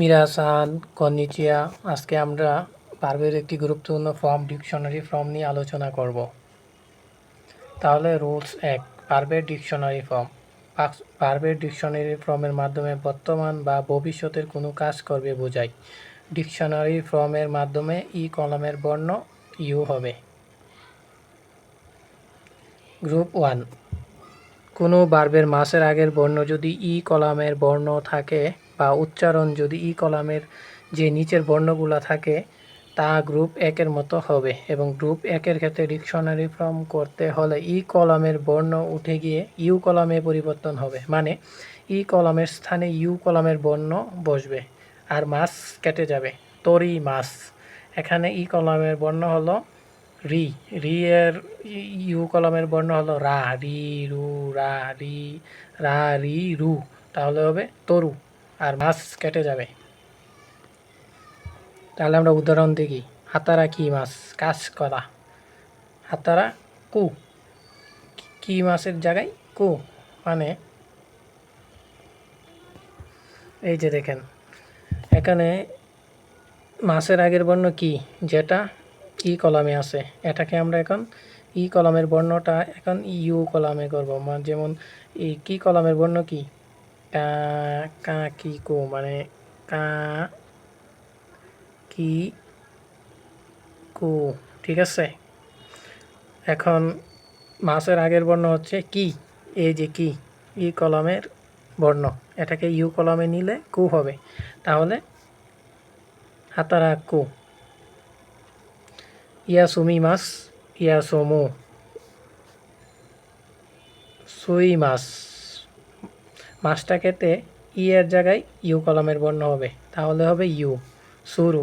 মিরাসান কনিচিয়া আজকে আমরা পার্বের একটি গুরুত্বপূর্ণ ফর্ম ডিকশনারি ফর্ম নিয়ে আলোচনা করব। তাহলে রুলস এক পার্বের ডিকশনারি ফর্ম পার্বের ডিকশনারি ফর্মের মাধ্যমে বর্তমান বা ভবিষ্যতের কোনো কাজ করবে বোঝায়। ডিকশনারি ফর্মের মাধ্যমে ই কলমের বর্ণ ইউ হবে। গ্রুপ ওয়ান কোনো বার্বের মাসের আগের বর্ণ যদি ই কলামের বর্ণ থাকে বা উচ্চারণ যদি ই কলামের যে নিচের বর্ণগুলো থাকে, তা গ্রুপ একের মতো হবে এবং গ্রুপ একের ক্ষেত্রে ডিকশনারি ফর্ম করতে হলে ই কলামের বর্ণ উঠে গিয়ে ইউ কলামে পরিবর্তন হবে। মানে ই কলামের স্থানে ইউ কলামের বর্ণ বসবে আর মাস কেটে যাবে। তরি মাস। এখানে ই কলামের বর্ণ হলো রি। রি এর ইউ কলমের বর্ণ হলো রা। রি, রু, রা, রি রা, রি, রু। তাহলে হবে তরু। আর মাছ কেটে যাবে। তাহলে আমরা উদাহরণ দেখি। হাতারা কি মাছ? কাজ করা। হাতারা কু। কি মাছের জায়গায়? কু। মানে এই যে দেখেন, এখানে মাছের আগের বর্ণ কি? যেটা ই কলামে আছে। এটাকে আমরা এখন ই কলামের বর্ণটা এখন ইউ কলামে করব। মানে যেমন এই কি কলামের বর্ণ কি? কা কা কি কো মানে কা কি কু ঠিক আছে? এখন মাসের আগের বর্ণ হচ্ছে কি? এই যে কি? ই কলমের বর্ণ। এটাকে ইউ কলমে নিলে কু হবে। তাহলে হাতারা কু ইয়াসুমি মাছ ইয়াসমু। সুই মাছ মাছটা খেতে ই এর জায়গায় ইউ কলমের বর্ণ হবে। তাহলে হবে ইউ। সুরু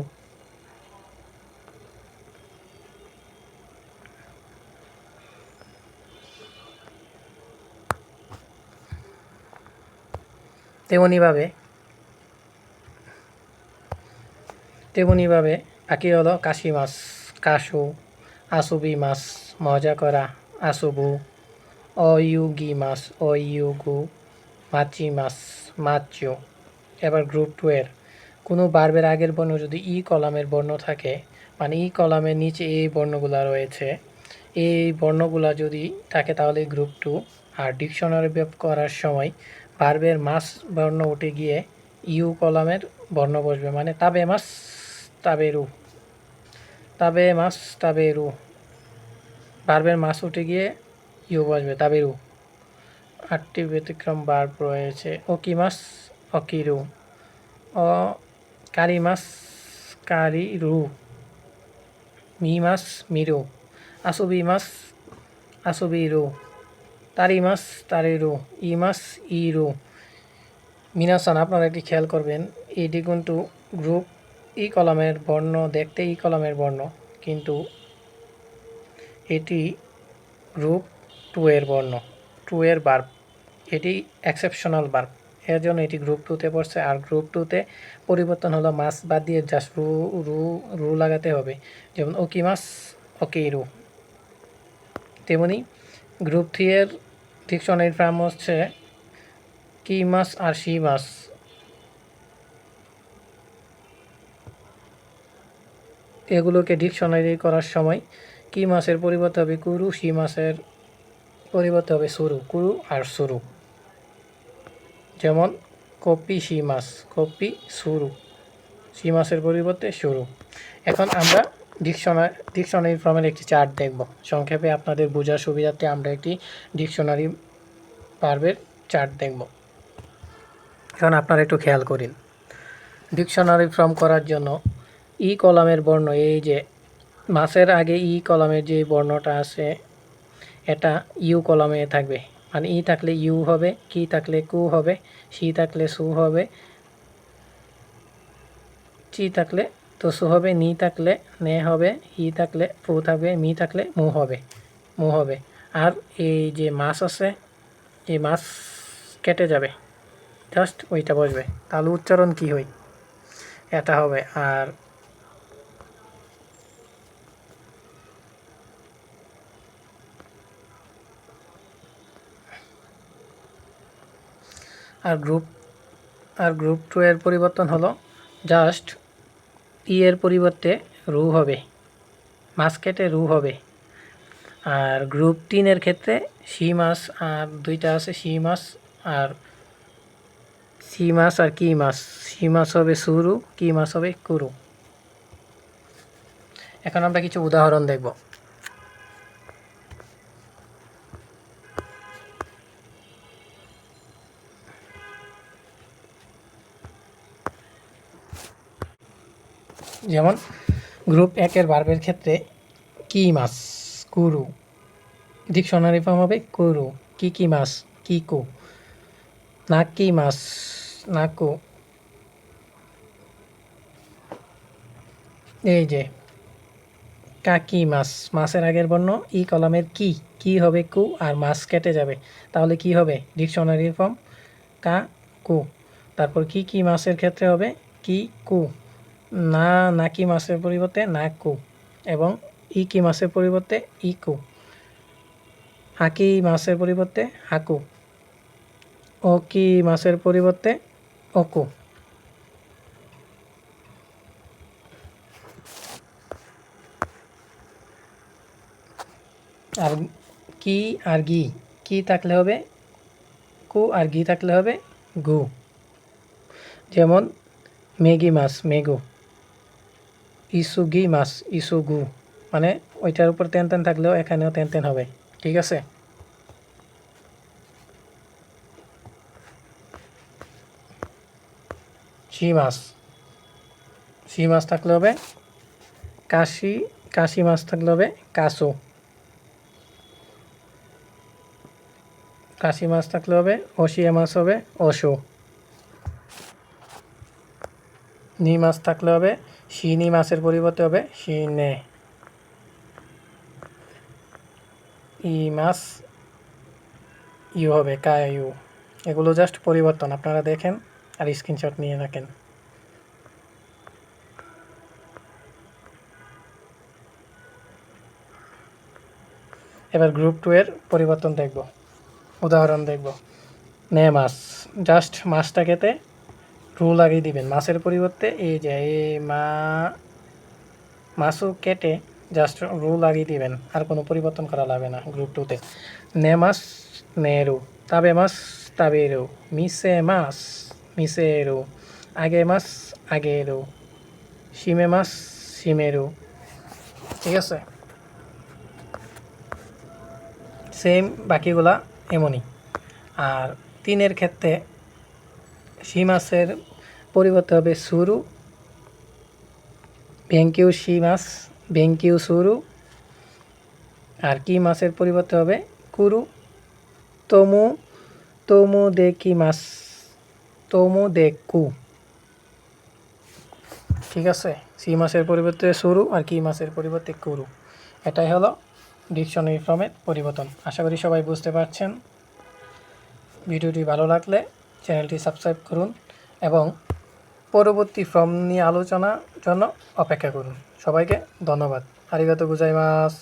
তেমনিভাবে তেমনিভাবে বাকি হলো কাশি মাছ, কাশু, আসুবি মাছ, মজা করা, আসুবু অইউগি মাছ অইউগু মাচি মাছ মাচিও এবার গ্রুপ টু এর। কোনো বার্বের আগের বর্ণ যদি ই কলামের বর্ণ থাকে মানে ই কলামের নিচে এই বর্ণগুলা রয়েছে, এই বর্ণগুলা যদি থাকে তাহলে গ্রুপ টু। আর ডিকশনারি ব্যাপ করার সময় বার্বের মাস বর্ণ উঠে গিয়ে ইউ কলামের বর্ণ বসবে মানে তাবে মাস তাবেরু তাবে মাস তাবেরু বার্বের মাস উঠে গিয়ে ইউ বসবে তাবেরু আটটি ব্যতিক্রম বার্ব রয়েছে। ওকি মাস অকিরু। অ কারি মাস কারি রু মি মাস মিরু। আসুবি মাস আসুবি রু তারি মাস তারি রু ই মাস ই রু মিনাসান, আপনারা একটি খেয়াল করবেন, এটি কিন্তু গ্রুপ ই কলামের বর্ণ, দেখতে ই কলামের বর্ণ, কিন্তু এটি গ্রুপ টু এর বর্ণ। টু এর বার্ব এটি এক্সেপশনাল বার্ব এর জন্য এটি গ্রুপ টুতে পড়ছে। আর গ্রুপ টুতে পরিবর্তন হলো মাস বাদ দিয়ে জাস্ট রু রু রু লাগাতে হবে। যেমন ওকি মাস, ওকে রু। তেমনি গ্রুপ থ্রি এর ডিকশনারি ফ্রাম হচ্ছে কি মাস আর সি মাস। এগুলোকে ডিকশনারি করার সময় কি মাসের পরিবর্তে হবে? কুরু সি মাসের পরিবর্তে হবে সুরু কুরু আর সুরু যেমন, কপি সি মাস কপি সুরু সি মাসের পরিবর্তে সুরু এখন আমরা ডিকশনারি ডিকশনারি ফর্মের একটি চার্ট দেখব। সংক্ষেপে আপনাদের বোঝার সুবিধার্থে আমরা একটি ডিকশনারি পার্বের চার্ট দেখব। এখন আপনারা একটু খেয়াল করিন। ডিকশনারি ফর্ম করার জন্য ই কলামের বর্ণ, এই যে মাসের আগে ই কলামের যে বর্ণটা আছে এটা ইউ কলামে থাকবে। মানে ই থাকলে ইউ হবে, কি থাকলে কু হবে, সি থাকলে সু হবে, চি থাকলে তো সু হবে, নি থাকলে নে হবে, হি থাকলে ফু থাকবে, মি থাকলে মু হবে মু হবে। আর এই যে মাছ আছে, এই মাছ কেটে যাবে। জাস্ট ওইটা বসবে। তাহলে উচ্চারণ কি হয়? এটা হবে। আর আর গ্রুপ আর গ্রুপ টু এর পরিবর্তন হলো জাস্ট ই এর পরিবর্তে রু হবে মাছ কেটে রু হবে। আর গ্রুপ তিনের ক্ষেত্রে সি মাছ আর দুইটা আছে সি মাছ আর সি মাছ আর কি মাছ সি মাছ হবে সুরু কি মাছ হবে কুরু। এখন আমরা কিছু উদাহরণ দেখব। যেমন গ্রুপ একের বার্বের ক্ষেত্রে কি মাছ কুরু। ডিকশনারি ফর্ম হবে কুরু। কি কি মাছ কি কু নাকি মাছ নাকু এই যে কাকি মাছ মাছের আগের বর্ণ, ই কলামের কি? কি হবে কু আর মাছ কেটে যাবে। তাহলে কি হবে? ডিকশনারি ফর্ম কা কু। তারপর কি কি মাছের ক্ষেত্রে হবে? কি কু। না নাকি মাছের পরিবর্তে? না কু। এবং ই কি মাছের পরিবর্তে? ই কু। হাকি মাছের পরিবর্তে? হাকু ও কি মাছের পরিবর্তে? অকু আর কি আর গি? কি থাকলে হবে? কু আর গি থাকলে হবে? গু। যেমন মেগি মাছ, মেগু। ইসুগি মাছ, ইসুগু। মানে ওইটার উপর তেন তেন থাকলেও এখানেও তেন তেন হবে, ঠিক আছে? She much. শি মাছ থাকলে হবে কাশি কাশি মাছ থাকলে হবে কাসু। কাশি মাছ থাকলে হবে, ওশিয়া মাছ হবে ওশু। নি মাছ থাকলে হবে শিনি মাছের পরিবর্তে হবে শিনে ই মাছ, ইউ হবে কায়ু এগুলো জাস্ট পরিবর্তন, আপনারা দেখেন আর স্ক্রিনশট নিয়ে রাখেন। এবার গ্রুপ টু এর পরিবর্তন দেখব, উদাহরণ দেখব। নে মাছ জাস্ট মাছটা খেতে রু লাগিয়ে দিবেন। মাছের পরিবর্তে এই যে, এই মা মাছও কেটে জাস্ট রু লাগিয়ে দিবেন। আর কোনো পরিবর্তন করা লাগবে না গ্রুপ টুতে নে মাছ নেরু তাবে মাছ তাবেরু মিসে মাছ মিসেরু আগে মাছ আগেরু সিমে মাছ সিমেরু ঠিক আছে? সেম বাকিগুলা এমনই। আর তিনের ক্ষেত্রে শি মাছের পরিবর্তে হবে সুরু। ভেঙ্কিউ শি মাছ ভেঙ্কিউ সুরু। আর কি মাছের পরিবর্তে হবে? কুরু। তমু তমু দে কি মাছ? তমু দে কু। ঠিক আছে? সি মাছের পরিবর্তে সুরু আর কি মাছের পরিবর্তে কুরু। এটাই হলো ডিকশনারি ফর্মের পরিবর্তন। আশা করি সবাই বুঝতে পারছেন। ভিডিওটি ভালো লাগলে চ্যানেলটি সাবস্ক্রাইব করুন এবং পরবর্তী ফর্ম নিয়ে আলোচনার জন্য অপেক্ষা করুন। সবাইকে ধন্যবাদ। আরিগাতো গুজাইমাস।